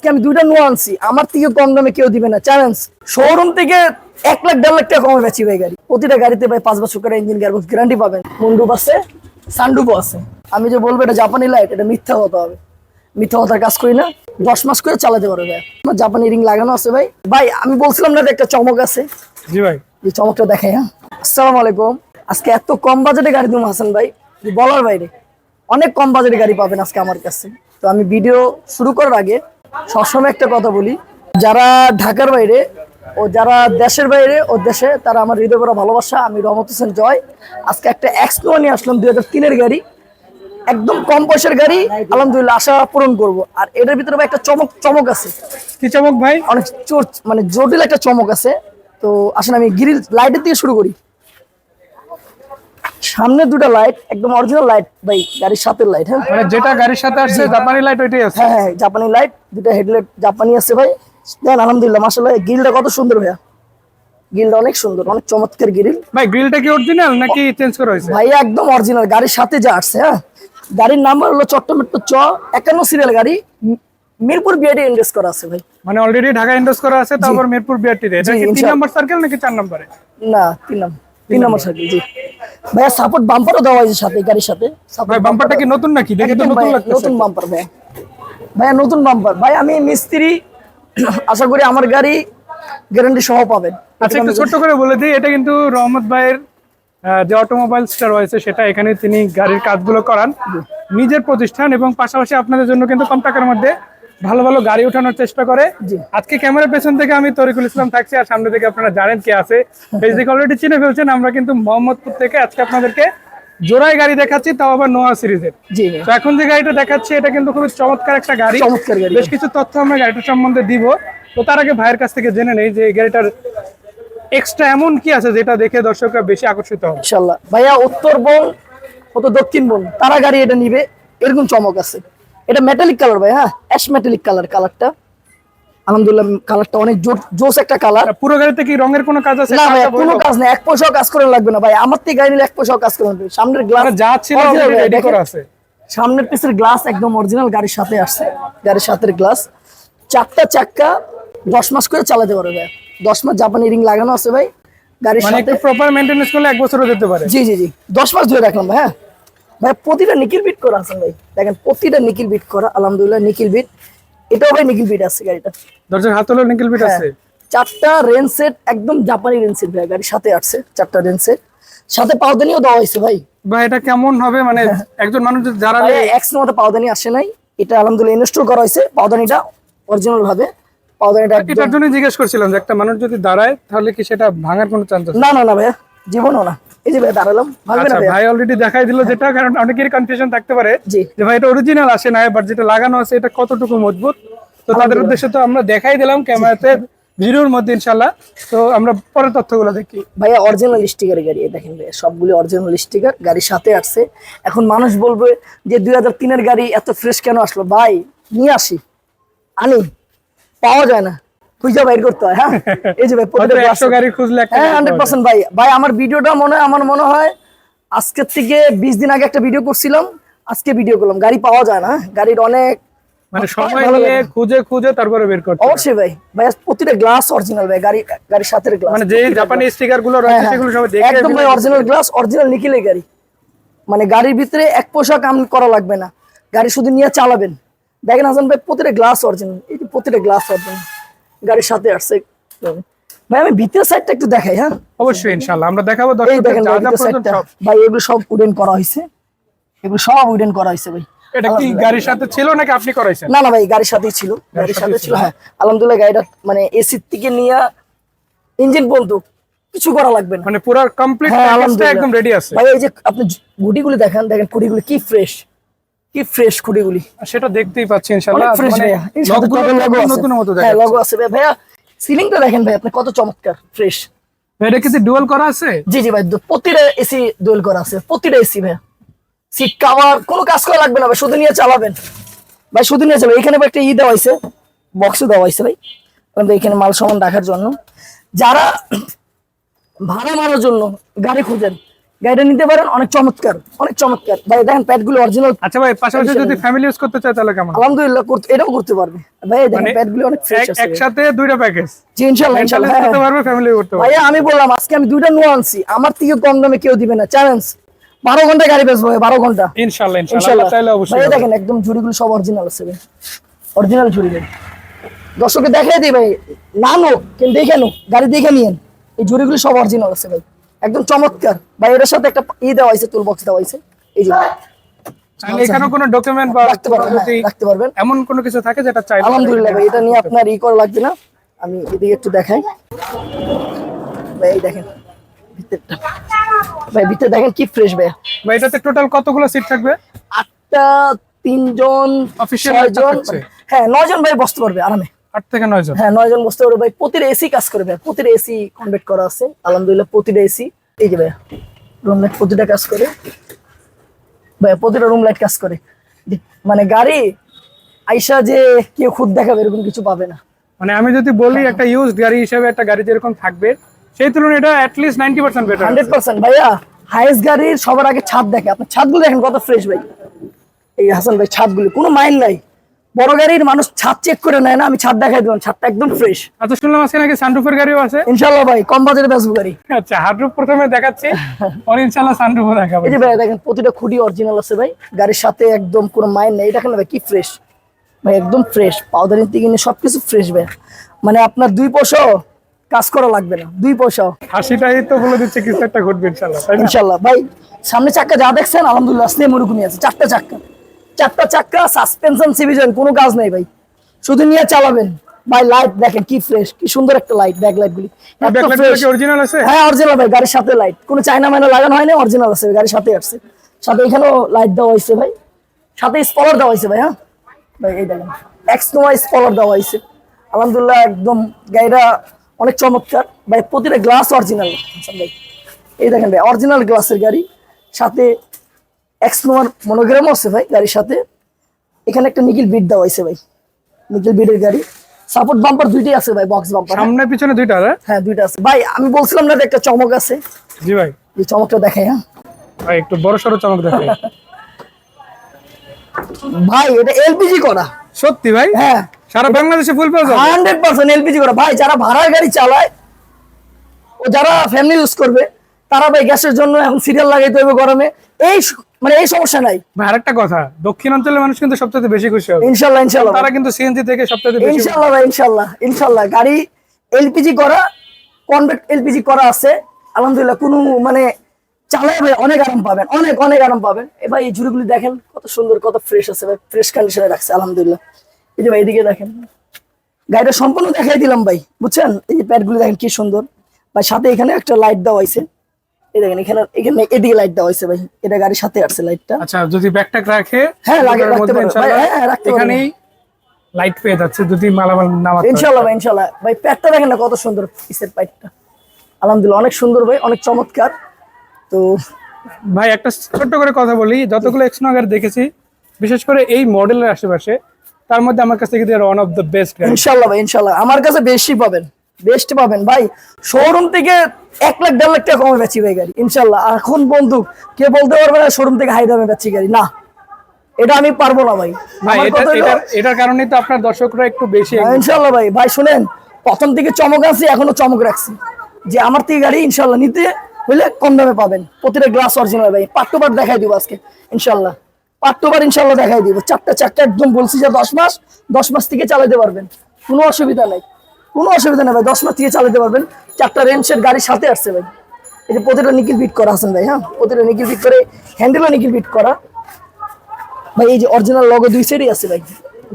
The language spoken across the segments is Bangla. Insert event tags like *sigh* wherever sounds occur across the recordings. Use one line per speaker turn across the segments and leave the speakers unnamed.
আজকে আমি দুইটা নোয়া আনছি। আমার থেকে কম দামে কেউ দিবে না। চ্যালেঞ্জ শোরুম থেকে এক লাখ দেড় লাখ টাকা কমে বেছি ভাই গাড়ি। প্রতিটা গাড়িতে ভাই পাঁচ বছর করে ইঞ্জিন গিয়ারবক্স গ্যারান্টি পাবেন। মুন্ডুপ আছে সানডুপও আছে। আমি যে বলব এটা জাপানি লাইট এটা মিথ্যা হতে হবে। মিথ্যা কথার কাজ করি না। দশ মাস করে চালাতে পারবে ভাই। আমার জাপানি রিং লাগানো আছে ভাই। ভাই আমি বলছিলাম না একটা চমক আছে?
জি ভাই।
যে চমকটা দেখাই হ্যাঁ? আসসালামু আলাইকুম। আজকে এত কম বাজেটে গাড়ি তুমি হাসান ভাই। বলার বাইরে। অনেক কম বাজেটে গাড়ি পাবেন আজকে আমার কাছে। তো আমি ভিডিও শুরু করার আগে সবসময় একটা কথা বলি যারা ঢাকার বাইরে ও যারা দেশের বাইরে ও দেশে তারা আমার হৃদয় করা ভালোবাসা আমি রহমত হোসেন জয়। আজকে একটা এক্সপ্লো নিয়ে আসলাম দুই হাজার তিনের গাড়ি। একদম কম পয়সার গাড়ি আলহামদুলিল্লাহ আশা পূরণ করব। আর এটার ভিতরে ভাই একটা চমক চমক আছে।
কি চমক ভাই?
অনেক চোর মানে জটিল একটা চমক আছে। তো আসলে আমি গ্রিল লাইটের দিয়ে শুরু করি। সামনে দুটো লাইট একদম অরিজিনাল লাইট ভাই গাড়ির সাথে লাইট হ্যাঁ?
মানে যেটা গাড়ির সাথে আসছে জাপানি লাইট ওইটাই আছে।
হ্যাঁ হ্যাঁ জাপানি লাইট দুটো হেডলাইট জাপানি আছে ভাই। দেন আলহামদুলিল্লাহ মাসাল্লাহ গ্রিলটা কত সুন্দর ভাইয়া। গ্রিলটা অনেক সুন্দর অনেক চমৎকার গ্রিল
ভাই গ্রিলটা কি অরিজিনাল নাকি চেঞ্জ করা হয়েছে?
ভাই একদম অরিজিনাল গাড়ির সাথে যা আসছে হ্যাঁ। গাড়ির নাম্বার হলো চট্টমেট্রো চ একান্ন সিরিয়াল গাড়ি মিরপুর বিআইডি ইন্ডেক্স করা আছে ভাই।
মানে অলরেডি ঢাকা ইন্ডোজ করা আছে তারপর মিরপুর বিআরটি তে। এটা কি তিন
ইনশাআল্লাহ।
নম্বর সার্কেল নাকি চার নম্বরে
না তিন নম্বর তিন নম্বর সাইকেল জি। ভাইয়া সাপোর্ট বাম্পারও দেওয়া হয়েছে সাথে গাড়ির সাথে।
ভাই বাম্পারটা কি নতুন নাকি? দেখে তো নতুন
বাম্পার ভাই ভাইয়া। নতুন বাম্পার ভাই আমি মিস্ত্রি *clears throat* আশা করি আমার গাড়ি গ্যারান্টি সহ পাবেন।
আচ্ছা একটু ছোট্ট করে বলে দিই এটা কিন্তু রহমত ভাইয়ের যে অটোমোবাইলসটা রয়েছে সেটা এখানে তিনি গাড়ির কাজগুলো করান। নিজের প্রতিষ্ঠান এবং পাশাপাশি আপনাদের জন্য কিন্তু কম টাকার মধ্যে ভালো ভালো গাড়ি উঠানোর চেষ্টা করে। আজকে ক্যামেরার পেছন থেকে আমি তরিকুল ইসলাম থাকছি আর সামনে থেকে আপনারা জানেন কে আছে। অলরেডি চিনে ফেলছেন আমরা কিন্তু মোহাম্মদপুর থেকে আজকে আপনাদেরকে জোড়ায় গাড়ি দেখাচ্ছি তাও আবার নোয়া সিরিজের তো এখন যে গাড়িটা দেখাচ্ছি এটা কিন্তু খুবই চমৎকার একটা গাড়ি।
চমৎকার গাড়ি।
বেশ কিছু তথ্য আমরা গাড়িটার সম্বন্ধে দিব। তো তার আগে ভাইয়ের কাছ থেকে জেনে নেই যে এই গাড়িটার এক্সট্রা এমন কি আছে যেটা দেখে দর্শকরা বেশি আকর্ষিত হবে।
ইনশাল্লাহ ভাইয়া উত্তরবঙ্গ কত দক্ষিণ বন তারা গাড়ি এটা নিবে এরকম চমক আছে। এটা মেটালিক কালার ভাই হ্যাঁ? অ্যাশ মেটালিক কালার কালারটা আলহামদুলিল্লাহ কালারটা অনেক জোস একটা কালার
পুরো গাড়িতে কি রঙের কোনো কাজ আছে?
না ভাই কোনো? কাজ নেই এক পয়সাও কাজ করে লাগবে না ভাই। আমার থেকে গাড়ি নিলে এক পয়সাও কাজ করে লাগবে। সামনের গ্লাস
মানে যা ছিল ready করা আছে।
সামনের পিসের গ্লাস একদম অরিজিনাল গাড়ির সাথে আসছে। গাড়ির সাথে গ্লাস চারটা চাক্কা দশ মাস করে চালাতে পারবে ভাই। দশ মাস জাপানি রিং লাগানো আছে ভাই। গাড়ির
মানে
সাথে
প্রপার মেইনটেনেন্স করলে এক বছরও যেতে পারে।
জি জি জি। দশ মাস ধরে রাখলাম ভাই হ্যাঁ। ভাই প্রতিটা নিকিল বিট করা আছে ভাই। দেখেন প্রতিটা নিকিল বিট করা আলহামদুলিল্লাহ নিকিল বিট এটাও ভাই নিকিল বিট আছে গাড়িটা।
দর্শক হাত হলো নিকেল বিট আছে?
চারটা রেন সেট একদম জাপানি রেন সেট ভাই গাড়ির সাথে আসছে চারটা রেন সেট সাথে পাউদানিও দেওয়া হয়েছে ভাই।
বা এটা কেমন হবে? মানে একজন মানুষ যদি যারা
ভাই এক্স মতো পাউদানি আসে নাই। এটা আলহামদুলিল্লাহ ইনস্টল করা হয়েছে পাউদানিটা অরিজিনাল ভাবে পাউদানিটা
এটার জন্য জিজ্ঞেস করছিলাম যে একটা মানুষ যদি দাঁড়ায় তাহলে কি সেটা ভাঙার কোনো চান্স আছে?
না না না ভাইয়া জীবনও না। এই যে ভাই দাঁড়ালাম ভাববে না
আচ্ছা ভাই অলরেডি দেখাই দিল যেটা কারণ অনেকেরই কনফিউশন থাকতে পারে। যে ভাই এটা অরিজিনাল আসে না বাট যেটা লাগানো আছে এটা কতটুকু মজবুত? তো তাদের উদ্দেশ্যে তো আমরা দেখাই দিলাম ক্যামেরাতে ভিডিওর মধ্যে ইনশাল্লাহ তো আমরা পরের তথ্যগুলো দেখি।
ভাইয়া অরিজিনাল স্টিকারের গাড়ি দেখেন ভাইয়া সবগুলি অরিজিনাল স্টিকার গাড়ির সাথে আসছে। এখন মানুষ বলবে যে দুই হাজার তিনের গাড়ি এত ফ্রেশ কেন আসলো? ভাই নিয়ে আসি। আনি পাওয়া যায় না। খুঁজে বাইর করতে হয় হ্যাঁ? এই যে ভাই
গাড়ি খুঁজলে
হ্যাঁ হান্ড্রেড পার্সেন্ট ভাই। ভাই আমার ভিডিওটা মনে হয় আমার মনে হয় আজকের থেকে বিশ দিন আগে একটা ভিডিও করছিলাম আজকে ভিডিও করলাম। গাড়ি পাওয়া যায় না হ্যাঁ? গাড়ির অনেক
মানে সময় নিয়ে খুঁজে খুঁজে তারপরে বের করতে
অবশ্যই ভাই। ভাই প্রতিটা গ্লাস অরিজিনাল ভাই গাড়ি গাড়ির সাথে গ্লাস
মানে যে জাপানি স্টিকারগুলো রয়েছে সেগুলো সব দেখে
হ্যাঁ, একদম ভাই অরিজিনাল গ্লাস অরিজিনাল গাড়ি। মানে গাড়ির ভিতরে এক পয়সা কাম করা লাগবে না। গাড়ি শুধু নিয়ে চালাবেন। দেখেন হাসান ভাই প্রতিটা গ্লাস অরিজিনাল এই প্রতিটা গ্লাস অরিজিনাল গাড়ির সাথে আসছে। ভাই আমি ভিতরের সাইডটা একটু দেখাই হ্যাঁ?
অবশ্যই ইনশাআল্লাহ। আমরা দেখাবো দর্শকদের
ভাই এগুলো সব উডেন করা হয়েছে। এগুলো সব উডেন করা হয়েছে ভাই।
এটা কি গাড়ির সাথে ছিল নাকি আপনি করাইছেন?
না না ভাই গাড়ির সাথেই ছিল। গাড়ির সাথে ছিল। হ্যাঁ। আলহামদুলিল্লাহ গাড়িটা মানে এসির থেকে নিয়ে ইঞ্জিন পর্যন্ত কিছু করা লাগবে না।
মানে পুরো কমপ্লিট
হ্যাঁ,
প্যাকেজটা একদম রেডি আছে।
ভাই এই যে আপনি গুটিগুলি দেখেন দেখেন খুঁটিগুলি কি ফ্রেশ কি ফ্রেশ খুঁটিগুলি
আর সেটা দেখতেই পাচ্ছি ইনশাআল্লাহ।
ফ্রেশ
মানে
ভাইয়া।
নতুন মতো
হ্যাঁ
দেখা
লগো আছে ভাইয়া। সিলিংটা দেখেন ভাই আপনি কত চমৎকার ফ্রেশ
এটা কি ডুয়াল করা আছে?
জি জি ভাই প্রতিটা এসি করা আছে। প্রতিটা এসি ভাইয়া। সিট কাভার কোনো কাজ করা লাগবে না ভাই শুধু নিয়ে চালাবেন। ভাই শুধু নিয়ে চালাবেন। এখানে একটা ই দেওয়া হয়েছে বক্সও দেওয়া হয়েছে ভাই। এখানে মাল সামান রাখার জন্য। যারা ভাড়া মারার জন্য গাড়ি খুঁজেন গাড়িটা নিতে পারেন অনেক চমৎকার অনেক চমৎকার। ভাই দেখেন প্যাডগুলো অরিজিনাল
আচ্ছা ভাই পাশাপাশি যদি ফ্যামিলি ইউজ করতে চায় তাহলে কেমন?
আলহামদুলিল্লাহ করতে এটাও করতে পারবে। ভাই দেখেন
মানে
প্যাডগুলো অনেক ফ্রেশ আছে।
একসাথে দুইটা প্যাকেজ
জি ইনশাআল্লাহ ইনশাআল্লাহ হ্যাঁ,
করতে। পারবে ফ্যামিলি করতে পারবে।
ভাইয়া আমি বললাম আজকে আমি দুইটা নোয়া আনছি। আমার থেকে কম দামে কেউ দিবে না। চ্যালেঞ্জ বারো ঘণ্টা গাড়ি বেচবো ভাই বারো ঘণ্টা।
ইনশাআল্লাহ ইনশাআল্লাহ
ইনশাআল্লাহ
আল্লাহ চাইলে অবশ্যই হবে।
দেখেন একদম ঝুড়িগুলো সব অরিজিনাল আছে ভাই। অরিজিনাল ঝুড়ি ভাই। দর্শককে দেখাই দিই ভাই না নো কিন্তু দেখে নো গাড়ি দেখে নিয়েন। এই ঝুড়িগুলো সব অরিজিনাল আছে ভাই। একদম চমৎকার। ভাই এটার সাথে একটা ই দেওয়া হয়েছে টুল বক্স দেওয়া হয়েছে। এই যে।
এখানেও কোনো ডকুমেন্ট বা
রাখতে পারবেন হ্যাঁ, রাখতে পারবেন।
এমন কোনো কিছু থাকে যেটা চাইলে
আলহামদুলিল্লাহ ভাই এটা নিয়ে আপনার ই করা লাগবে না। আমি এদিকে একটু দেখাই। ভাই এই দেখেন ভিতরটা। ভাই ভিতরে দেখেন কি ফ্রেশ ভাই
বা এটাতে টোটাল কতগুলো সিট থাকবে?
আটটা তিনজন
একটা থাকছে।
হ্যাঁ নয়জন ভাই বসতে পারবে আরামে।
আট থেকে নয় জন?
হ্যাঁ নয়জন বসতে পারবে। ভাই প্রতিটা এসি কাজ করে ভাই। প্রতিটা এসি কনভার্ট করা আছে। আলহামদুলিল্লাহ প্রতিটা এসি এই যে ভাই রুম লাইট প্রতিটা কাজ করে। ভাই প্রতিটা রুম লাইট কাজ করে। মানে গাড়ি আইসা যে কেউ খুদ দেখাবে এরকম কিছু পাবে না।
মানে আমি যদি বলি একটা ইউজ গাড়ি হিসেবে একটা গাড়ি যেরকম থাকবে সেই তুলনায় এটা at least ninety percent better
hundred percent. ভাইয়া হাইস্ট গাড়ির সবার আগে ছাদ দেখে। আপনার ছাদগুলো দেখেন কত ফ্রেশ ভাই। এই হাসান ভাই ছাদগুলো কোনো মাইন্ড নাই। বড় গাড়ির মানুষ ছাদ চেক করে নেয় না আমি ছাদ দেখাই দিলাম ছাদটা একদম ফ্রেশ
আচ্ছা শুনলাম আজকে নাকি সানরুফের গাড়িও আছে।
ইনশাল্লাহ ভাই কম বাজারে বেচবো গাড়ি।
আচ্ছা হার্ডরুফ প্রথমে দেখাচ্ছি পরে ইনশাআল্লাহ সানরুফও দেখাবো।
এই যে ভাই দেখেন প্রতিটা খুঁটি অরিজিনাল আছে ভাই। গাড়ির সাথে একদম কোনো মাইন্ড নেই। এটা কেন ভাই কি ফ্রেশ ভাই একদম ফ্রেশ পাউডার থেকে সবকিছু ফ্রেশ ভাই। মানে আপনার দুই পয়সা কাজ করা লাগবে না। দুই পয়সাও।
হাসিটাই তো বলে দিচ্ছে কিছু একটা ঘটবে ইনশাআল্লাহ তাই
ইনশাল্লাহ ভাই সামনে চাক্কা যা দেখছেন আলহামদুলিল্লাহ সেম ওরকমই আছে। চারটা চাক্কা চারটা চাক্কা সাসপেনশন সিভিজন কোনো কাজ নেই ভাই। শুধু নিয়ে চালাবেন। ভাই লাইট দেখেন কি ফ্রেশ কি সুন্দর একটা লাইট ব্যাক লাইট গুলি।
অরিজিনাল আছে?
হ্যাঁ অরিজিনাল ভাই গাড়ির সাথে লাইট কোনো চাইনা মাইনা লাগানো হয়নি অরিজিনাল আছে গাড়ির সাথে আসছে। সাথে এখানেও লাইট দেওয়া হয়েছে ভাই। সাথে স্পলার দেওয়া হয়েছে ভাই হ্যাঁ? ভাই এই দেখেন এক্স নোয়া স্পলার দেওয়া হয়েছে। আলহামদুলিল্লাহ একদম গাড়িটা অনেক চমৎকার। ভাই প্রতিটা গ্লাস অরিজিনাল ভাই এই দেখেন ভাই অরিজিনাল গ্লাসের গাড়ি। সাথে এক্স নোয়ার মনোগ্রামও আছে ভাই গাড়ির সাথে। এখানে একটা নিকিল বিট দেওয়া হয়েছে ভাই। নিকিল বিটের গাড়ি। সাপোর্ট বাম্পার দুইটাই আছে ভাই বক্স বাম্পার
সামনে পিছনে দুইটা হ্যাঁ?
হ্যাঁ দুইটা আছে। ভাই আমি বলছিলাম না একটা চমক আছে।
জি ভাই।
এই চমকটা দেখাই হ্যাঁ?
ভাই একটু বড় সড়ো চমক দেখে
ভাই এটা এলপিজি করা।
সত্যি ভাই?
হ্যাঁ।
সারা বাংলাদেশে ফুল পাওয়া
হান্ড্রেড পার্সেন্ট এলপিজি করা। ভাই যারা ভাড়ার গাড়ি চালায় ও যারা ফ্যামিলি ইউজ করবে তারা ভাই গ্যাসের জন্য এখন সিরিয়াল লাগাইতে হবে গরমে। এই মানে এই সমস্যা নাই।
ভাই আরেকটা কথা দক্ষিণ অঞ্চলের মানুষ কিন্তু সবচেয়ে বেশি খুশি হবে।
ইনশাল্লাহ ইনশাল্লাহ।
তারা কিন্তু সিএনজি থেকে সবচেয়ে বেশি
ইনশাল্লাহ ভাই ইনশাল্লাহ ইনশাল্লাহ। গাড়ি এলপিজি করা কনভেক্ট এলপিজি করা আছে। আলহামদুলিল্লাহ কোনো মানে ভাই অনেক আরাম পাবেন অনেক অনেক আরাম পাবেন। এ ভাই এই ঝুড়িগুলি দেখেন কত সুন্দর কত ফ্রেশ আছে ভাই ফ্রেশ কন্ডিশনে রাখছে আলহামদুলিল্লাহ। এই যে ভাই এদিকে দেখেন। গাড়িটা সম্পূর্ণ দেখাই দিলাম ভাই বুঝছেন? এই যে প্যাডগুলি দেখেন কি সুন্দর। ভাই সাথে এখানে একটা লাইট দেওয়া হয়েছে এই দেখেন এখানে এখানে এদিকে লাইট দেওয়া হয়েছে ভাই। এটা গাড়ির সাথে আসছে লাইটটা
আচ্ছা যদি রাখে
হ্যাঁ, লাগে- রাখতে পারবে। হ্যাঁ, রাখতে
এখানেই লাইট পেয়ে যাচ্ছে যদি মালামাল নামাতে হয়।
ইনশাল্লাহ ভাই ইনশাল্লাহ ভাই প্যাডটা দেখেন না কত সুন্দর পিসের পাইপটা আলহামদুলিল্লাহ অনেক সুন্দর ভাই অনেক চমৎকার। তো
ভাই একটা ছোট্ট করে কথা বলি যতগুলো এক্সনাগার দেখেছি বিশেষ করে এই মডেলের আশেপাশে তার মধ্যে আমার কাছ থেকে ওয়ান অফ দ্য বেস্ট
ভাই আমার কাছে বেশি পাবেন বেস্ট পাবেন। ভাই শোরুম থেকে এক লাখ দেড় লাখ টাকা কমে বেচি ভাই গাড়ি ইনশাল্লাহ। এখন বন্ধু কে বলতে পারবে না শোরুম থেকে হাই দামে বেচি গাড়ি। না এটা আমি পারব না ভাই।
এটার কারণেই তো আপনার দর্শকরা একটু বেশি
হ্যাঁ, ইনশাল্লাহ ভাই। ভাই শুনেন প্রথম থেকে চমক আছে এখনও চমক রাখছি। যে আমার থেকে গাড়ি ইনশাল্লাহ নিতে হইলে কম দামে পাবেন। প্রতিটা গ্লাস অরিজিনাল ভাই। পার্ট টু দেখাই দিব আজকে ইনশাল্লাহ। পার্ট টু ইনশাল্লাহ দেখাই দিব। চারটা চারটা একদম বলছি যে দশ মাস দশ মাস থেকে চালাতে পারবেন। কোনো অসুবিধা নাই। কোনো অসুবিধা নেই ভাই দশ মাস থেকে চালাতে পারবেন। চারটা রেঞ্জের গাড়ির সাথে আসছে ভাই। এই যে প্রতিটা নিকিল বিট করা আছেন ভাই হ্যাঁ? প্রতিটা নিকিল বিট করে হ্যান্ডেলও নিকিল বিট করা। ভাই এই যে অরিজিনাল লগো দুই সাইডই আছে ভাই।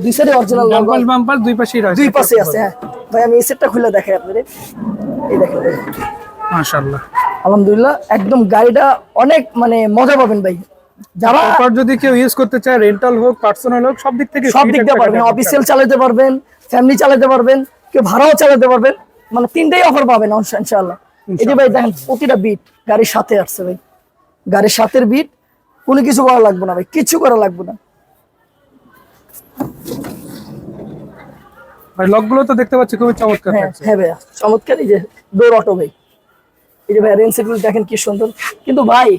দুই সাইডে অরিজিনাল লগো
বাম্পার দুই পাশেই রয়েছে।
দুই পাশে আছে হ্যাঁ। ভাই আমি এই সেটটা খুলে দেখাই আপনাদের। এই দেখেন ভাই।
মাশাআল্লাহ।
আলহামদুলিল্লাহ একদম গাড়িটা অনেক মানে মজা পাবেন ভাই। যারা
তারপর যদি কেউ ইউজ করতে চায় রেন্টাল হোক পার্সোনাল হোক সব দিক থেকে
সব দিক দিয়ে পারবেন। অফিসিয়াল চালাতে পারবেন ফ্যামিলি চালাতে পারবেন। কেউ ভাড়াও চালাতে পারবেন মানে তিনটেই অফার পাবেন ইনশা- ইনশাআল্লাহ। এই যে ভাই দেখেন প্রতিটা বিট গাড়ির সাথে আসছে ভাই। গাড়ির সাথের বিট কোনো কিছু করা লাগবে না ভাই কিছু করা লাগবে না।
ভাই লকগুলো তো দেখতে পাচ্ছি খুবই চমৎকার
হ্যাঁ হ্যাঁ ভাইয়া চমৎকার। এই যে ডোর অটো ভাই। এই যে ভাই সেটগুলো দেখেন কি সুন্দর। কিন্তু ভাই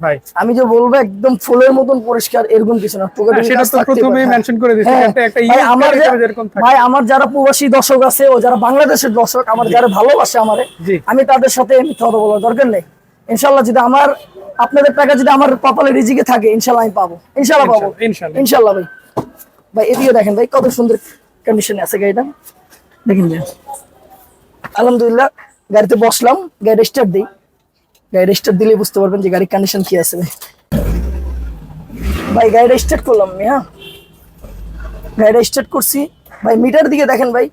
ভাই।
আমি যে বলব একদম ফুলের মতন পরিষ্কার এরকম কিছু না।
হ্যাঁ, সেটা তো প্রথমেই
হ্যাঁ।
মেনশন করে দিয়েছি একটা একটা
ভাই আমার যা-
থাকে।
ভাই আমার যারা প্রবাসী দর্শক আছে ও যারা বাংলাদেশের দর্শক আমার যারা ভালোবাসে আমারে আমি তাদের সাথে মিথ্যা কথা বলার দরকার নেই। ইনশাল্লাহ যদি আমার আপনাদের টাকা যদি আমার কপালে রিজিকে থাকে ইনশাল্লাহ আমি পাবো। ইনশাল্লাহ পাবো।
ইনশাল্লাহ,
ভাই। ভাই এদিকে দেখেন ভাই কত সুন্দর কন্ডিশনে আছে গাড়িটা। দেখেন আলহামদুলিল্লাহ গাড়িতে বসলাম গাড়িটা স্টার্ট দিই। গাড়িটা স্টার্ট দিলে বুঝতে পারবেন যে গাড়ির কন্ডিশন কি আছে ভাই। ভাই গাড়িটা স্টার্ট করলাম আমি হ্যাঁ? গাড়িটা স্টার্ট করছি। ভাই মিটার দিকে দেখেন ভাই।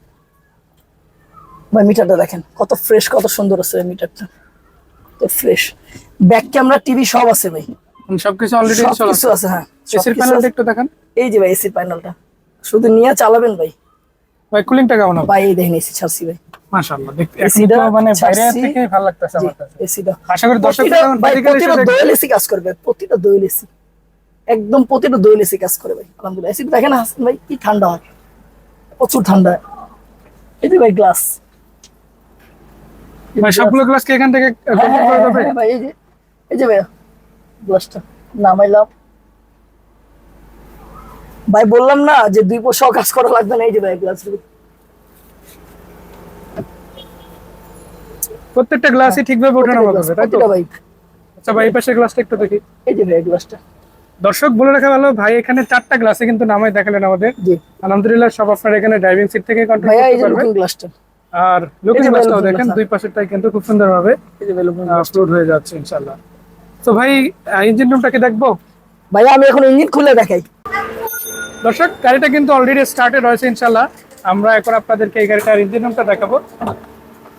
ভাই মিটারটা দেখেন কত ফ্রেশ কত সুন্দর আছে মিটারটা তো ফ্রেশ ব্যাক ক্যামেরা টিভি সব আছে ভাই।
সবকিছু অলরেডি
সব
চলে
আছে? হ্যাঁ।
এসির
সবকিছু
প্যানেলটা একটু দেখান।
এই যে ভাই এসির প্যানেলটা শুধু নিয়ে চালাবেন ভাই।
ভাই কুলিংটা কেমন
ভাই এই দেখেন এসি ছাড়ছি ভাই।
মাশাআল্লাহ। দেখতে এখন তো মানে বাইরে থেকে ভালো লাগতেছে আমার কাছে।
এসিটা।
আশা করি দর্শক
প্রতিটা ভাই দোয়েল এসি কাজ করবে প্রতিটা দোয়েল এসি। একদম প্রতিটা দোয়েল এসি কাজ করে ভাই আলহামদুলিল্লাহ। এসি দেখেন হাসান ভাই কি ঠান্ডা হয় প্রচুর ঠান্ডা। হয় এই যে ভাই গ্লাস
ভাই সবগুলো গ্লাস কি এখান থেকে কন্ট্রোল করে দেবে
ভাই এই যে এই যে ভাইয়া গ্লাসটা নামাইলাম। ভাই বললাম না যে দুই পয়সাও কাজ করা লাগবে না এই যে ভাই গ্লাস
প্রত্যেকটা গ্লাসই ঠিকভাবে ওঠানো হবে তাই তো?
ভাই
আচ্ছা ভাই এই পাশের গ্লাসটা একটু দেখি।
এই যে ভাই গ্লাসটা
দর্শক বলে রাখা ভালো ভাই এখানে চারটা গ্লাসে কিন্তু নামাই দেখালেন আমাদের।
জি।
আলহামদুলিল্লাহ সব আপনার এখানে ড্রাইভিং সিট থেকে কন্ট্রোল
এই
করতে
যে
পারবেন।
গ্লাসটা
আর লুকিং
এই
গ্লাসটাও দেখেন দুই পাশেরটাই কিন্তু খুব সুন্দরভাবে
এই ভাই looking
আপলোড হয়ে যাচ্ছে ইনশাআল্লাহ। তো ভাই ইঞ্জিন রুমটাকে দেখব?
ভাই আমি এখন ইঞ্জিন খুলে দেখাই।
দর্শক গাড়িটা কিন্তু অলরেডি স্টার্টেড হয়েছে ইনশাল্লাহ আমরা এখন আপনাদেরকে এই গাড়িটার ইঞ্জিন রুমটা দেখাবো।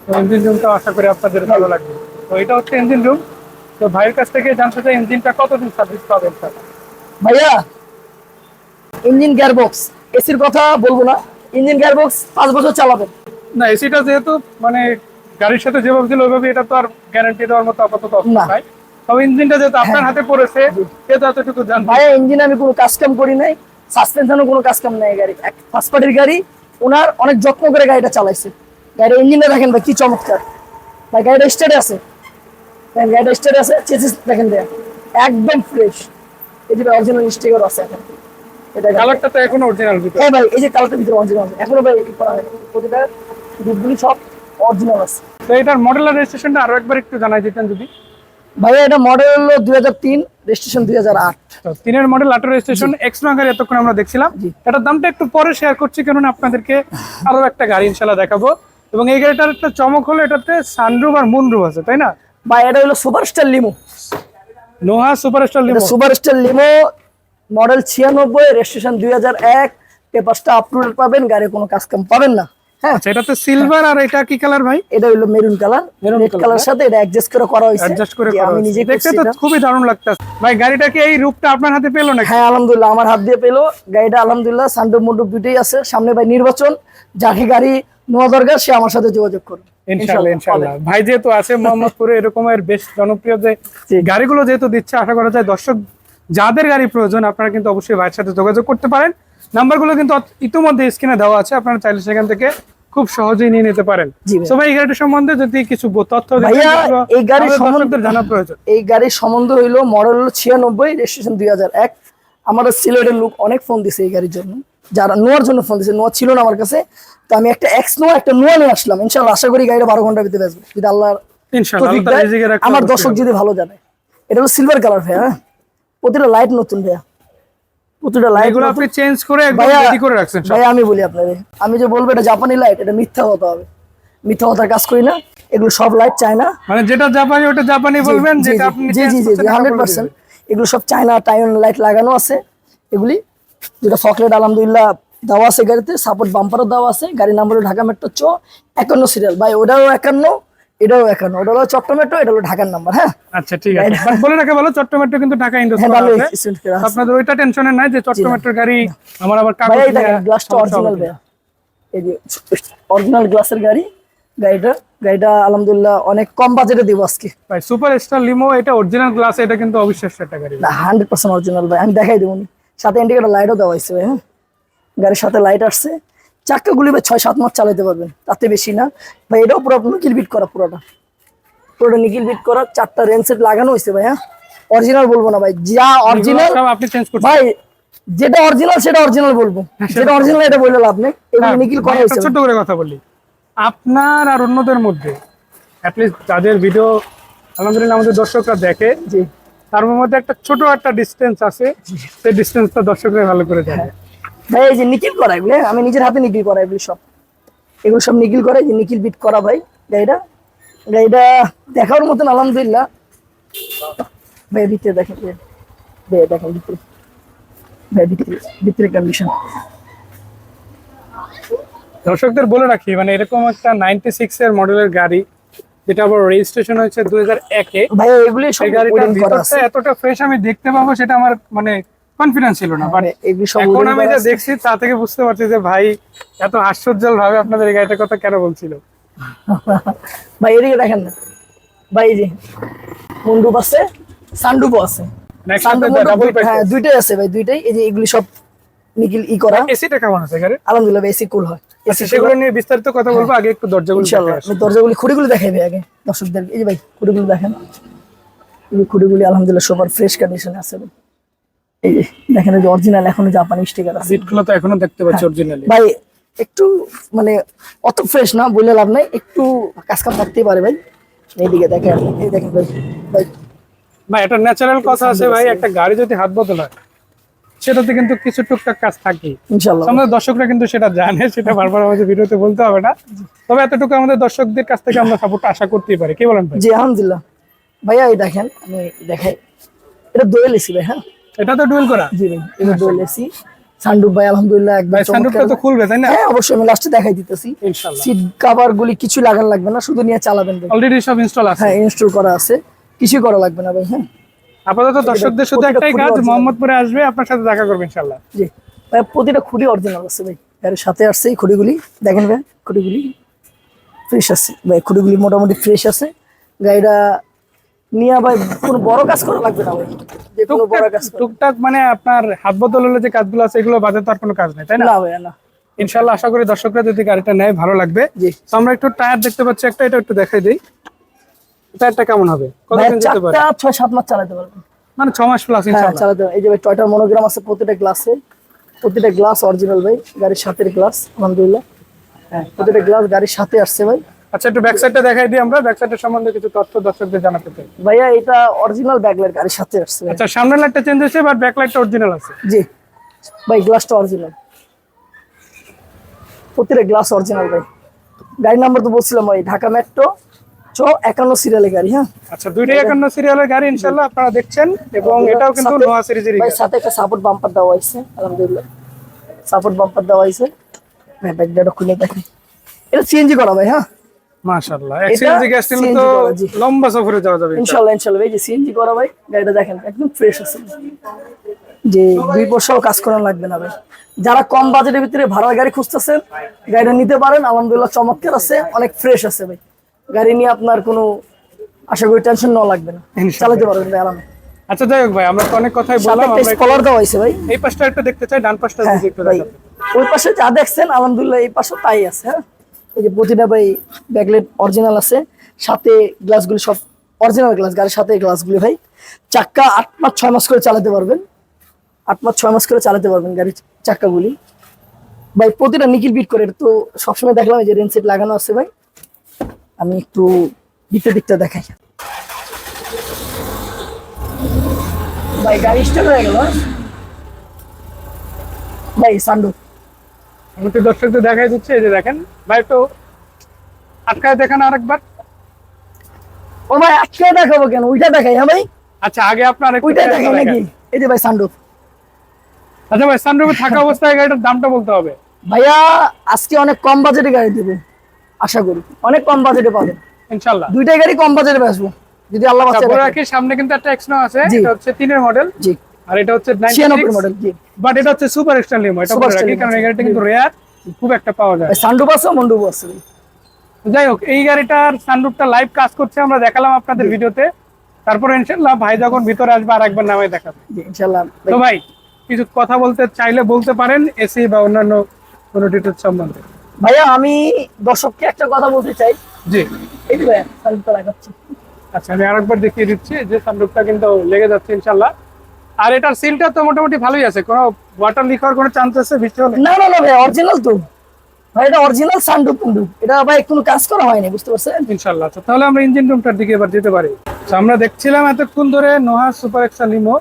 তো ইঞ্জিন রুমটা আশা করি আপনাদের ভালো লাগবে। তো এটা হচ্ছে ইঞ্জিন রুম তো ভাইয়ের কাছ থেকে জানতে চাই ইঞ্জিনটা কতদিন সার্ভিস পাবেন স্যার
ভাইয়া ইঞ্জিন গিয়ারবক্স এসির কথা বলব না। ইঞ্জিন গিয়ারবক্স পাঁচ বছর চালাবেন।
না এসিটা যেহেতু মানে গাড়ির সাথে যেভাবে ছিল ওইভাবে এটা তো আর গ্যারান্টি দেওয়ার মতো আপাতত অবস্থা
না।
নাই। তবে ইঞ্জিনটা যেহেতু আপনার
হ্যাঁ।
হাতে পড়েছে সেটা এতটুকু জানতে
ভাইয়া ইঞ্জিন আমি কোনো কাজ কাম করি নাই। সাসপেনশনও কোনো কাজ কাম নাই গাড়ি ফার্স্ট পার্টির গাড়ি ওনার অনেক যত্ন করে গাড়িটা চালাইছে। গাড়ির ইঞ্জিনটা দেখেন ভাই কি চমৎকার। ভাই গাড়িটা স্টার্টে আছে। দেখেন গাড়িটা স্টার্টে আছে চেসিস দেখেন ভাইয়া। একদম ফ্রেশ এই যে অরিজিনাল স্টিকার আছে এখন। এটা
কালারটা তো এখন অরিজিনাল ভিতরে।
হ্যাঁ ভাই এই যে কালারটার ভিতরে অরিজিনাল আছে। এখনও ভাই ই করা প্রতিটা ডিপগুলি সব অরিজিনাল আছে।
তো এটার মডেল আর রেজিস্ট্রেশনটা আরও একবার একটু জানাই দিতেন যদি।
ভাইয়া এটা মডেল হলো দুই হাজার তিন রেজিস্ট্রেশন দুই হাজার আট।
তিনের মডেল আঠারো রেজিস্ট্রেশন এক্স গাড়ি এতক্ষণ আমরা দেখছিলাম। এটার দামটা একটু পরে শেয়ার করছি কেননা আপনাদেরকে আরও একটা গাড়ি ইনশাল্লাহ দেখাবো। এবং এই গাড়িটার একটা চমক হলো এটাতে সানরুফ আর মুনরুফ আছে তাই না?
ভাই এটা হলো superstar limo
Noah superstar limo
superstar limo model ছিয়ানব্বই রেজিস্ট্রেশন দুই হাজার এক পেপারসটা আপলোড পাবেন গাড়ি কোনো কাজ কাম পাবেন না। হ্যাঁ।
আচ্ছা এটাতে সিলভার আর এটা কি কালার ভাই?
এটা হলো মেরুন কালার রেড কালার? সাথে এটা অ্যাডজাস্ট করে করা হয়েছে।
অ্যাডজাস্ট করে
আমি নিজে
দেখতে তো খুবই দারুণ লাগতেছে। ভাই গাড়িটাকে এই রূপটা আপনার হাতে পেল নাকি?
হ্যাঁ আলহামদুলিল্লাহ আমার হাত দিয়ে পেল। গাড়িটা আলহামদুলিল্লাহ সান্ডুপ মুন্ডুপ দুটোই আছে। সামনে ভাই নির্বাচন। যাকে গাড়ি নেওয়া দরকার সে আমার সাথে যোগাযোগ করুন
ইনশাল্লাহ ইনশাল্লাহ ভাই যেহেতু আছে মোহাম্মদপুরে এরকমের বেশ জনপ্রিয় যে গাড়িগুলো যেহেতু দিচ্ছে আশা করা যায় দর্শক যাদের গাড়ি প্রয়োজন আপনারা কিন্তু অবশ্যই ভাইয়ের সাথে যোগাযোগ করতে পারেন। নাম্বারগুলো কিন্তু ইতিমধ্যে স্ক্রিনে দেওয়া আছে আপনারা চাইলে সেখান থেকে খুব সহজেই নিয়ে নিতে পারেন। তো ভাই। এই গাড়িটা সম্বন্ধে যদি কিছু তথ্য
এই গাড়ির সম্বন্ধে-
জানা প্রয়োজন।
এই গাড়ির সম্বন্ধ হইল মডেল হলো ছিয়ানব্বই রেজিস্ট্রেশন দুই হাজার এক। আমাদের সিলেটের লোক অনেক ফোন দিছে এই গাড়ির জন্য। যারা নোয়ার জন্য ফোন দিছে নোয়া ছিল না আমার কাছে। তো আমি একটা এক্স নোয়া একটা নোয়া নিয়ে আসলাম। ইনশাল্লাহ আশা করি গাড়িটা বারো ঘণ্টার ভিতরে আসবে যদি আল্লাহ আমার দর্শক যদি ভালো জানে। এটা হলো সিলভার কালার ভাইয়া হ্যাঁ? প্রতিটা লাইট নতুন ভাইয়া। প্রতিটা লাইট
আপনি চেঞ্জ করে একদম
ভাইয়া
রেডি করে রাখছেন
ভাইয়া আমি বলি আপনাদের আমি যে বলব এটা জাপানি লাইট এটা মিথ্যা কথা হবে। মিথ্যা কথার কাজ করি না এগুলো সব লাইট চায়না
মানে যেটা জাপানি ওটা জাপানি বলবেন
জি,
যেটা
জি,
আপনি
জি জি জি
করছেন,
হান্ড্রেড
ওটা বলে
পার্সেন্ট
দিবেন।
এগুলো সব চায়না টাইন লাইট লাগানো আছে। এগুলি যেটা ফকলেট আলহামদুলিল্লাহ দেওয়া আছে গাড়িতে সাপোর্ট বাম্পারও দেওয়া আছে গাড়ি নাম্বার হলো ঢাকা মেট্রো চ একান্ন সিরিয়াল ভাই ওটাও একান্ন এটাও একান্ন। ওটা হলো চট্টগ্রাম মেট্রো এটা হলো ঢাকার নাম্বার হ্যাঁ?
আচ্ছা ঠিক আছে। বাট বলে রাখা ভালো চট্টমেট্রো কিন্তু ঢাকা
হ্যাঁ
ইন্ডাস্ট্রি আছে। আপনাদের ওইটা টেনশনের নাই যে চট্টমেট্রোর গাড়ি আমার আবার কাগজ
ভাই গ্লাসটা অরিজিনাল। ভাইয়া এই যে অরিজিনাল গ্লাসের গাড়ি গাড়িটা গাড়িটা আলহামদুলিল্লাহ অনেক কম বাজেটে দিব আজকে।
ভাই সুপার স্টার লিমো এটা অরিজিনাল গ্লাস এটা কিন্তু অবিশ্বাস্য একটা গাড়ি।
না হান্ড্রেড পার্সেন্ট অরিজিনাল ভাই আমি দেখাই দেবো সাথে ইন্ডিকেটার লাইটও দেওয়া হয়েছে ভাই হ্যাঁ? গাড়ির সাথে লাইট আসছে। চাক্কাগুলি বা ছয় সাত মাস চালাতে পারবেন তাতে বেশি না। ভাই এটাও পুরো নিকিল বিট করা পুরোটা। পুরোটা নিকিল বিট করা চারটা সেট লাগানো হয়েছে ভাই হ্যাঁ? অরিজিনাল বলব না ভাই যা অরিজিনাল
আপনি চেঞ্জ করছেন।
ভাই যেটা অরিজিনাল সেটা অরিজিনাল বলব। যেটা অরিজিনাল এটা বললে লাভ নেই। এগুলো
হ্যাঁ,
নিকিল করা হয়েছে।
ছোট্ট করে কথা বলি। আপনার আর অন্যদের মধ্যে অ্যাটলিস্ট যাদের ভিডিও আলহামদুলিল্লাহ আমাদের দর্শকরা দেখে তার মধ্যে একটা ছোট একটা ডিস্টেন্স আছে। সেই ডিস্টেন্সটা দর্শকরা ভালো করে জানে।
ভাই এই যে নিকিল করা এগুলো হ্যাঁ? আমি নিজের হাতে নিকিল করা এগুলো সব। এগুলো সব নিকিল করা যে নিকিল বিট করা ভাই গাড়িটা। গাড়িটা দেখার মতন আলহামদুলিল্লাহ। ভাই ভিতরে দেখেন ভাই দেখেন ভিতরে ভাই ভিতরে ভিতরে কন্ডিশন
দর্শকদের বলে রাখি মানে এরকম একটা নাইনটি সিক্স এর মডেলের গাড়ি যেটা আবার রেজিস্ট্রেশন হয়েছে দুই হাজার একে ভিতরটা এতটা ফ্রেশ আমি দেখতে পাবো সেটা আমার মানে কনফিডেন্স ছিল না বাট
মানে এগুলি
এখন আমি যা দেখছি তা থেকে বুঝতে পারছি যে ভাই এত হাস্যজ্জ্বল ভাবে আপনাদের এই গাড়িটার কথা কেন বলছিল।
ভাই এদিকে দেখেন না। ভাই এই যে মন্ডুপ আছে সানডুপও আছে। হ্যাঁ দুইটাই আছে ভাই দুইটাই। এই যে এগুলি সব নিকিল ই করা।
এসিটা কেমন আছে গাড়ি
আলহামদুলিল্লাহ এসি কুল হয়।
আচ্ছা সেগুলো নিয়ে বিস্তারিত কথা বলব আগে একটু দরজাগুলো
ইনশাআল্লাহ। আমি দরজাগুলি খুঁড়িগুলি দেখাইবে আগে দর্শকদের। এই যে ভাই খুঁড়িগুলি দেখেন। এই খুঁড়িগুলি আলহামদুলিল্লাহ সবার ফ্রেশ কন্ডিশনে আছে ভাই। এই দেখেন যে অরিজিনাল এখনও জাপানি স্টিকার আছে।
সিটগুলো তো এখনও দেখতে পাচ্ছি অরিজিনালি
ভাই একটু মানে অত ফ্রেশ না বলে লাভ নাই। একটু কাজ কাম থাকতেই পারে ভাই। এইদিকে দেখেন এই দেখেন ভাই। ভাই
ভাই এটা ন্যাচারাল কথা আছে ভাই একটা গাড়ি যদি হাত বদল হয় সেটাতে কিন্তু কিছু টুকটাক কাজ থাকে।
ইনশাআল্লাহ।
আমাদের দর্শকরা কিন্তু সেটা জানে সেটা বারবার আমাদের ভিডিওতে বলতে হবে না। তবে এতটুকু আমাদের দর্শকদের কাছ থেকে আমরা সাপোর্ট আশা করতেই পারি। কি বলেন ভাই?
জি আলহামদুলিল্লাহ। ভাইয়া এই দেখেন আমি দেখাই। এটা দোয়েল এসি ভাই হ্যাঁ?
এটা তো ডুয়েল করা।
জি ভাই এটা দোয়েল এসি। সানডুপ ভাই আলহামদুলিল্লাহ একদম চমৎকার
তো খুলবে তাই না?
হ্যাঁ অবশ্যই আমি লাস্টে দেখাই দিতেছি।
ইনশাআল্লাহ।
সিট কভার গুলি কিছু লাগান লাগবে না শুধু নিয়ে চালাবেন
অলরেডি সব ইনস্টল আছে।
হ্যাঁ ইনস্টল করা আছে। কিছু করা লাগবে না ভাই হ্যাঁ।
আপাতত দর্শকদের শুধু একটাই কাজ মোহাম্মদপুরে আসবে আপনার সাথে দেখা করবে ইনশাআল্লাহ।
জি ভাই প্রতিটা খুঁড়ি অরিজিনাল আছে ভাই। এর সাথে আসছে এই খুঁড়িগুলি দেখেন ভাই খুঁড়িগুলি ফ্রেশ আছে। ভাই খুঁড়িগুলি মোটামুটি ফ্রেশ আছে। গাড়িটা নিয়ে ভাই কোনো বড় কাজ করা লাগবে না ভাই। যে কোনো বড় কাজ
টুকটাক মানে আপনার হাত বদল হলে যে কাজগুলো আছে এগুলো বাদে তো আর কোনো কাজ নেই তাই না?
না ভাই না।
ইনশাআল্লাহ আশা করি দর্শকরা যদি গাড়িটা নেয় ভালো লাগবে। তো আমরা একটু টায়ার দেখতে পাচ্ছি একটা এটা একটু দেখাই দিই। টায়ারটা কেমন হবে? কতদিন যেতে পারে?
চারটা ছয় সাত মাস চালাতে পারবেন।
মানে ছ মাস প্লাস
হ্যাঁ
ইনশাআল্লাহ।
চালাতে এই যে ভাই টয়টার মনোগ্রাম আছে প্রতিটা গ্লাসে প্রতিটা গ্লাস অরিজিনাল ভাই গাড়ির সাথে গ্লাস আলহামদুলিল্লাহ। হ্যাঁ প্রতিটা গ্লাস গাড়ির সাথে আসছে ভাই।
আচ্ছা একটু ব্যাক সাইডটা দেখাই দিই আমরা। ব্যাক সাইডের সম্বন্ধে কিছু তথ্য দর্শকদের জানাতে চাই।
ভাইয়া এটা অরিজিনাল গাড়ির সাথে আসছে।
আচ্ছা সামনের লাইটটা চেঞ্জ হয়েছে বাট ব্যাক লাইটটা অরিজিনাল আছে।
জি। ভাই গ্লাসটা অরিজিনাল প্রতিটা গ্লাস অরিজিনাল ভাই। গাড়ি নাম্বার তো বলছিলাম ভাই ঢাকা মেট্রো একান্ন সিরিয়ালের গাড়ি হ্যাঁ?
আচ্ছা দুইটাই একান্ন সিরিয়ালের গাড়ি ইনশাআল্লাহ আপনারা দেখছেন এবং এটাও কিন্তু
সাথে-
নোয়া সিরিজেরই
ভাই সাথে একটা সাপোর্ট বাম্পার দেওয়া হয়েছে আলহামদুলিল্লাহ। সাপোর্ট বাম্পার দেওয়া হয়েছে। ভাই ব্যাকডাটা খুলে দেখেন এটা সিএনজি করা ভাই হ্যাঁ?
মাশাআল্লাহ। এক্সিএনজি গ্যাস নিলে তো
করা,
লম্বা সফরে যাওয়া যাবে
ইনশাল্লাহ ইনশাল্লাহ ভাই যে সিএনজি করা ভাই গাড়িটা দেখেন একদম ফ্রেশ আছে। যে দুই বছরও কাজ করানো লাগবে না ভাই। যারা কম বাজেটের ভিতরে ভাড়ার গাড়ি খুঁজতেছেন গাড়িটা নিতে পারেন। আলহামদুলিল্লাহ চমৎকার আছে অনেক ফ্রেশ আছে ভাই। গাড়ি নিয়ে আপনার কোনো আশা করি টেনশন নেওয়া লাগবে না। চালাতে পারবেন ভাই আরামে।
আচ্ছা যাই হোক ভাই আমরা তো অনেক কথাই বললাম আমরা
স্কলার দেওয়া হয়েছে ভাই।
এই পাশটা একটু দেখতে চাই ডান পাশটা
হ্যাঁ
একটু
ওই পাশে যা দেখছেন আলহামদুলিল্লাহ এই পাশে তাই আছে হ্যাঁ। এই যে প্রতিটা ভাই ব্যাকলেট অরিজিনাল আছে, সাথে গ্লাসগুলি সব অরিজিনাল গ্লাস গাড়ির সাথে গ্লাসগুলি ভাই। চাক্কা আট মাস ছয় মাস করে চালাতে পারবেন। আট মাস ছয় মাস করে চালাতে পারবেন গাড়ির চাক্কাগুলি। ভাই, প্রতিটা নিকিল বিট করে তো সবসময় দেখলাম যে রেন সেট লাগানো আছে ভাই। আমি একটু দিকটা দিকটা দেখাই। ভাই, গাড়ি স্টার্ট হয়ে গেল হ্যাঁ? ভাই সান্ডু
আমি তো দর্শকদের দেখাই দিচ্ছি এই যে দেখেন। ভাই একটু আটকায় দেখান আরেকবার।
ও ভাই আজকে দেখাবো কেন? ওইটা দেখাই হ্যাঁ ভাই?
আচ্ছা আগে আপনার
ওইটা দেখাই নাকি? এই যে ভাই সান্ডু
আচ্ছা ভাই সানরুফে থাকা অবস্থায় গাড়িটার দামটা বলতে হবে।
ভাইয়া আজকে অনেক কম বাজেটে গাড়ি দেবে আশা করি। অনেক কম বাজেটে পাবেন।
ইনশাল্লাহ।
দুইটাই গাড়ি কম বাজেটে বেসবো যদি আল্লাহ বাচ্চা
তারপরে রাখি। সামনে কিন্তু একটা এক্সনো আছে। এটা হচ্ছে তিনের মডেল
জি।
আর এটা হচ্ছে
ছিয়ানব্বই মডেল জি।
বাট এটা হচ্ছে সুপার এক্সট্রা লিমো এটা বলে রাখি কারণ এই গাড়িটা কিন্তু রেয়ার খুব একটা পাওয়া যায়।
আছে মন্ডুপ আছে।
যাই হোক এই গাড়িটার সানরুফটা লাইভ কাজ করছে আমরা দেখালাম আপনাদের ভিডিওতে। তারপর ভাই যখন ভিতরে আসবে আর একবার নামাই দেখাবে। তো ভাই কিছু কথা বলতে চাইলে বলতে পারেন এসি বা অন্যান্য কোনো ডিটেলস সম্বন্ধে।
ভাইয়া আমি দর্শককে একটা কথা বলতে চাই।
জি।
এই ভাইয়া লাগাচ্ছি
আচ্ছা আমি আরেকবার দেখিয়ে দিচ্ছি যে সানরুফটা কিন্তু লেগে যাচ্ছে ইনশাল্লাহ। আর এটার সিলটা তো মোটামুটি ভালোই আছে। কোনো ওয়াটার লিক হওয়ার কোনো চান্স আছে? হলে
না না না ভাই অরিজিনাল তো। ভাই এটা অরিজিনাল সানরুফ কিন্তু এটা ভাই কোনো কাজ করা হয়নি বুঝতে পারছেন?
ইনশাল্লাহ আচ্ছা তাহলে আমরা ইঞ্জিন রুমটার দিকে এবার যেতে পারি। তো আমরা দেখছিলাম এতক্ষণ ধরে নোহা সুপার এক্সা লিমো।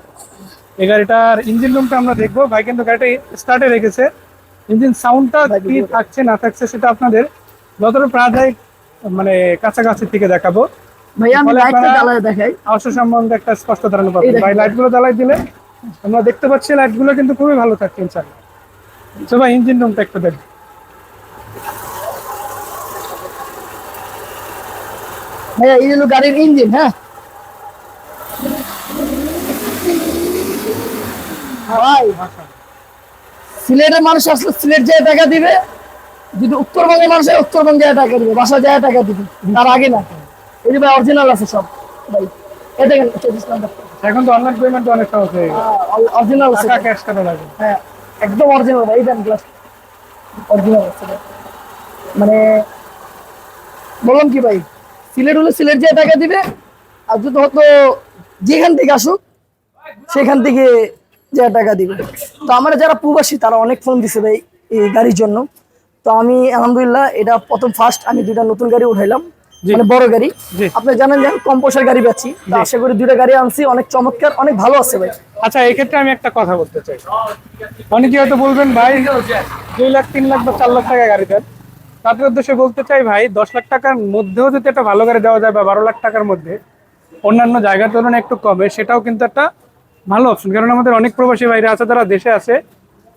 এই গাড়িটার ইঞ্জিন রুমটা আমরা দেখব। ভাই কিন্তু গাড়িটা স্টার্টে রেখেছে। ইঞ্জিন সাউন্ডটা কি থাকছে না থাকছে সেটা আপনাদের যতটা প্রায় মানে কাছাকাছি থেকে দেখাবো।
ভাই আমি লাইটটা জ্বালায় দেখাই।
অবশ্য সম্বন্ধে একটা স্পষ্ট ধারণা পাবেন। ভাই লাইটগুলো জ্বালাই দিলে আমরা দেখতে পাচ্ছি লাইটগুলো কিন্তু খুবই ভালো থাকছে ইনশাল্লাহ তো ভাই ইঞ্জিন রুমটা একটু দেখ
ভাইয়া এই হলো গাড়ির ইঞ্জিন হ্যাঁ? ভাই সিলেটের মানুষ আসলে সিলেট যায় টাকা দিবে যদি উত্তরবঙ্গের মানুষ উত্তরবঙ্গে টাকা দিবে বাসা যায় টাকা দিবে তার আগে না। এই যে ভাই অরিজিনাল আছে সব। ভাই চব্বিশ নাম্বার।
এখন তো অনলাইন পেমেন্ট অনেক সহজ হয়ে
অরিজিনাল আছে।
ক্যাশ করা লাগে।
হ্যাঁ একদম অরিজিনাল ভাই দেন গ্লাস অরিজিনাল আছে মানে বললাম কি ভাই সিলেট হলে সিলেট যে টাকা দিবে আর যদি হয়তো যেখান থেকে আসুক সেখান থেকে যে টাকা দিবে। তো আমরা যারা প্রবাসী তারা অনেক ফোন দিছে ভাই এই গাড়ির জন্য। তো আমি আলহামদুলিল্লাহ এটা প্রথম ফার্স্ট আমি দুইটা নতুন গাড়ি উঠাইলাম। মানে বড় গাড়ি। আপনি জানেন যে আমি কম পয়সার গাড়ি পাচ্ছি আশা করি দুইটা গাড়ি আনছি। অনেক চমৎকার অনেক ভালো আছে ভাই।
আচ্ছা এই ক্ষেত্রে আমি একটা কথা বলতে চাই। অনেকে হয়তো বলবেন ভাই দুই লাখ তিন লাখ বা চার লাখ টাকা গাড়ি দেন। তাদের উদ্দেশ্যে বলতে চাই ভাই দশ লাখ টাকার মধ্যেও যদি একটা ভালো গাড়ি দেওয়া যায় বা বারো লাখ টাকার মধ্যে অন্যান্য জায়গার তুলনায় একটু কমে সেটাও কিন্তু একটা ভালো অপশন কারণ আমাদের অনেক প্রবাসী ভাইরা আছে যারা দেশে আছে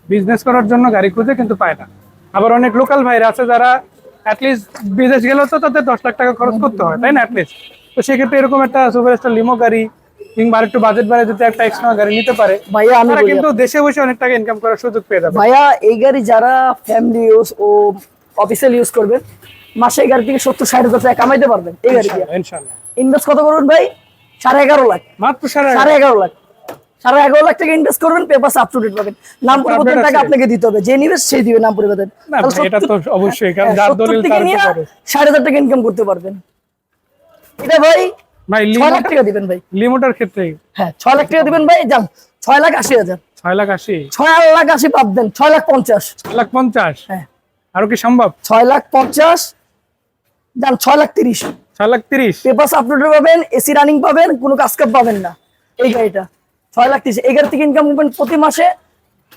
বিজনেস করার জন্য গাড়ি খুঁজে কিন্তু পায় না। আবার অনেক লোকাল ভাইরা আছে যারা অ্যাটলিস্ট বিদেশ গেলেও তো তাদের দশ লাখ টাকা খরচ করতে হয় তাই না অ্যাটলিস্ট তো সেক্ষেত্রে এরকম একটা সুপার স্টার লিমো গাড়ি কিংবা একটু বাজেট বাড়ে যদি একটা এক্সট্রা গাড়ি নিতে পারে
ভাইয়া আমি
কিন্তু দেশে বসে অনেক টাকা ইনকাম করার সুযোগ পেয়ে যাবে।
ভাইয়া এই গাড়ি যারা ফ্যামিলি ইউজ ও অফিসিয়াল ইউজ করবেন মাসে এই গাড়ি থেকে সত্তর ষাট হাজার টাকা কামাইতে পারবেন এই গাড়ি ইনভেস্ট কত করবেন ভাই? সাড়ে এগারো লাখ।
মাত্র
সাড়ে এগারো লাখ। সাড়ে এগারো লাখ টাকা ইনভেস্ট করবেন পেপার আপ টু ডেট পাবেন নাম পরিবর্তন টাকা আপনাকে দিতে হবে যে নিবে সেই দিবে নাম পরিবর্তন
এটা তো অবশ্যই কারণ
হ্যাঁ,
যার দলিল তার উপরে
হাজার টাকা ইনকাম করতে পারবেন এটা ভাই
ভাই
ছয় লাখ টাকা দিবেন ভাই
লিমোটার ক্ষেত্রে
হ্যাঁ ছয় লাখ টাকা দিবেন ভাই যান ছয় লাখ আশি হাজার
ছয় লাখ আশি
ছয় লাখ আশি বাদ দেন ছয় লাখ পঞ্চাশ
ছয় লাখ পঞ্চাশ
হ্যাঁ
আরও কি সম্ভব
ছয় লাখ পঞ্চাশ যান ছয় লাখ তিরিশ
ছয় লাখ তিরিশ
পেপার আপলোড পাবেন এসি রানিং পাবেন কোনো কাজ কাপ পাবেন না এই গাড়িটা ছয় লাখ তিরিশ। এই গাড়ি থেকে ইনকাম করবেন প্রতি মাসে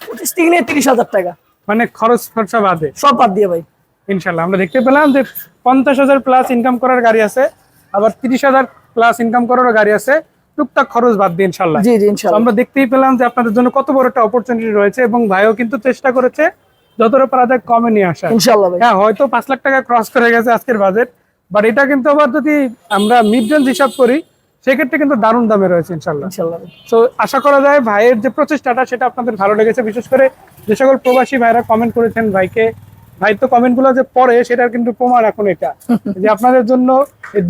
পঁচিশ থেকে নিয়ে তিরিশ হাজার টাকা।
মানে খরচ খরচা বাদে?
সব বাদ দিয়ে ভাই।
ইনশাল্লাহ আমরা দেখতে পেলাম যে পঞ্চাশ হাজার প্লাস ইনকাম করার গাড়ি আছে আবার তিরিশ হাজার প্লাস ইনকাম করারও গাড়ি আছে টুকটাক খরচ বাদ দিয়ে ইনশাল্লাহ
জি জি ইনশাল্লাহ
আমরা দেখতেই পেলাম যে আপনাদের জন্য কত বড় একটা অপরচুনিটি রয়েছে এবং ভাইও কিন্তু চেষ্টা করেছে যতটা পারা যায় কমে নিয়ে আসা
ইনশাল্লাহ ভাই।
হ্যাঁ হয়তো পাঁচ লাখ টাকা ক্রস করে গেছে আজকের বাজেট বাট এটা কিন্তু আবার যদি আমরা মিড রেঞ্জ হিসাব করি সেক্ষেত্রে কিন্তু দারুণ দামে রয়েছে ইনশাল্লাহ
ইনশাল্লাহ
তো আশা করা যায় ভাইয়ের যে প্রচেষ্টাটা সেটা আপনাদের ভালো লেগেছে। বিশেষ করে যে সকল প্রবাসী ভাইরা কমেন্ট করেছেন ভাইকে ভাই তো কমেন্টগুলো যে পড়ে সেটার কিন্তু প্রমাণ এখন এটা। *laughs* যে আপনাদের জন্য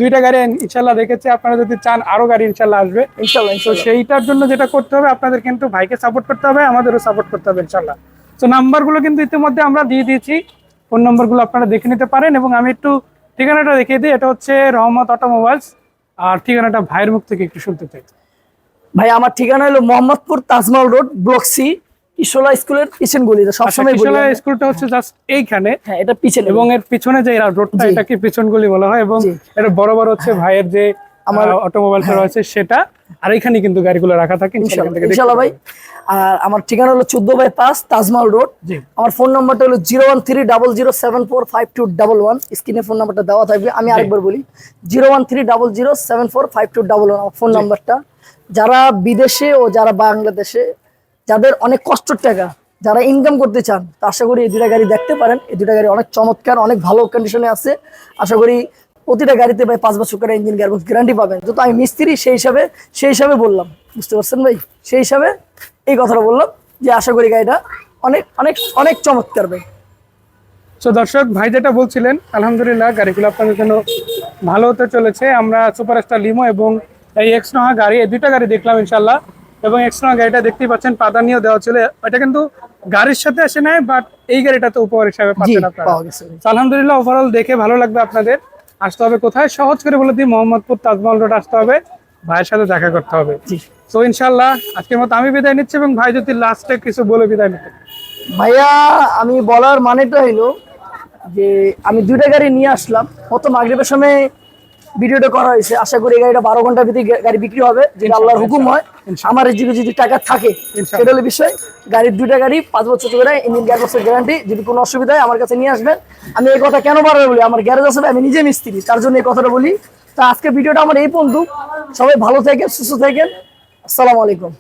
দুইটা গাড়ি ইনশাল্লাহ রেখেছে। আপনারা যদি চান আরও গাড়ি ইনশাল্লাহ আসবে।
ইনশাল্লাহ
তো সেইটার জন্য যেটা করতে হবে আপনাদের কিন্তু ভাইকে সাপোর্ট করতে হবে আমাদেরও সাপোর্ট করতে হবে ইনশাল্লাহ তো নাম্বারগুলো কিন্তু ইতিমধ্যে আমরা দিয়ে দিয়েছি। ফোন নাম্বারগুলো আপনারা দেখে নিতে পারেন এবং আমি একটু ঠিকানাটা দেখিয়ে দিই। এটা হচ্ছে রহমত অটোমোবাইলস। আর ঠিকানাটা ভাইয়ের মুখ থেকে একটু শুনতে চাই।
ভাই আমার ঠিকানা হলো Mohammadpur Tajmahal road block C কিশোলা স্কুলের পিছন গলিতে
আচ্ছা
সবসময় কিশোলা
স্কুলটা হচ্ছে জাস্ট এইখানে।
হ্যাঁ এটা পিছনে
এবং এর পিছনে যে রোডটা। এটাকে পিছন গলি বলা হয় এবং। এটা বড় বড় হচ্ছে ভাইয়ের যে
আমার- অটোমোবাইল
অটোমোবাইলটা রয়েছে সেটা আর এখানে কিন্তু গাড়িগুলো রাখা থাকে
ইনশাল্লাহ ভাই। আর আমার ঠিকানা হলো চোদ্দ বাই পাঁচ তাজমহল রোড। আমার ফোন নাম্বারটা হলো zero one three double zero seven four five two double one. স্ক্রিনে ফোন নাম্বারটা দেওয়া থাকবে আমি আরেকবার বলি zero one three double zero seven four five two double one আমার ফোন নাম্বারটা। যারা বিদেশে ও যারা বাংলাদেশে যাদের অনেক কষ্টের টাকা যারা ইনকাম করতে চান তা আশা করি এই দুটা গাড়ি দেখতে পারেন। এই দুটা গাড়ি অনেক চমৎকার অনেক ভালো কন্ডিশনে আছে। আশা করি প্রতিটা গাড়িতে ভাই পাঁচ বছর করে ইঞ্জিন গ্যারান্টি পাবেন। যেহেতু আমি মিস্ত্রি সেই হিসাবে সেই হিসাবে বললাম। বুঝতে পারছেন ভাই? সেই হিসাবে এই কথাটা বললাম যে আশা করি গাড়িটা অনেক অনেক অনেক চমৎকার ভাই।
তো দর্শক ভাই যেটা বলছিলেন আলহামদুলিল্লাহ গাড়িগুলো আপনাদের জন্য ভালো হতে চলেছে। আমরা সুপারস্টার লিমো এবং এই এক্সনোহা গাড়ি এই দুইটা গাড়ি দেখলাম ইনশাল্লাহ এবং এক্সনোহা গাড়িটা দেখতেই পাচ্ছেন পাদানিও দেওয়া ছিল। এটা কিন্তু গাড়ির সাথে আসে নাই বাট এই গাড়িটা তো উপহার হিসাবে পাচ্ছেন আপনারা। আলহামদুলিল্লাহ ওভারঅল দেখে ভালো লাগবে আপনাদের। আসতে হবে কোথায়? সহজ করে বলে দিই মোহাম্মদপুর তাজমহল রোড আসতে হবে। ভাইয়ের সাথে দেখা করতে হবে। তো ইনশাল্লাহ আজকের মতো আমি বিদায় নিচ্ছি এবং ভাই যদি লাস্টে কিছু বলে বিদায় নিতে।
ভাইয়া আমি বলার মানেটা হইল যে আমি দুইটা গাড়ি নিয়ে আসলাম। প্রথম আগ্রেবের সময় ভিডিওটা করা হয়েছে। আশা করি এই গাড়িটা বারো ঘণ্টার ভিতরে গাড়ি বিক্রি হবে যেটা আল্লাহর হুকুম হয়। আমার যদি যদি টাকা থাকে। সেটা হলো বিষয় গাড়ির দুইটা গাড়ি পাঁচ বছর করে ইঞ্জিন গ্যাস বছর গ্যারান্টি যদি কোনো অসুবিধা হয় আমার কাছে নিয়ে আসবেন। আমি এই কথা কেন বারবার বলি? আমার গ্যারেজ আছে আমি নিজে মিস্ত্রি তার জন্য এই কথাটা বলি। তা আজকে ভিডিওটা আমার এই বন্ধু সবাই ভালো থাকেন সুস্থ থাকেন। আসসালামু আলাইকুম।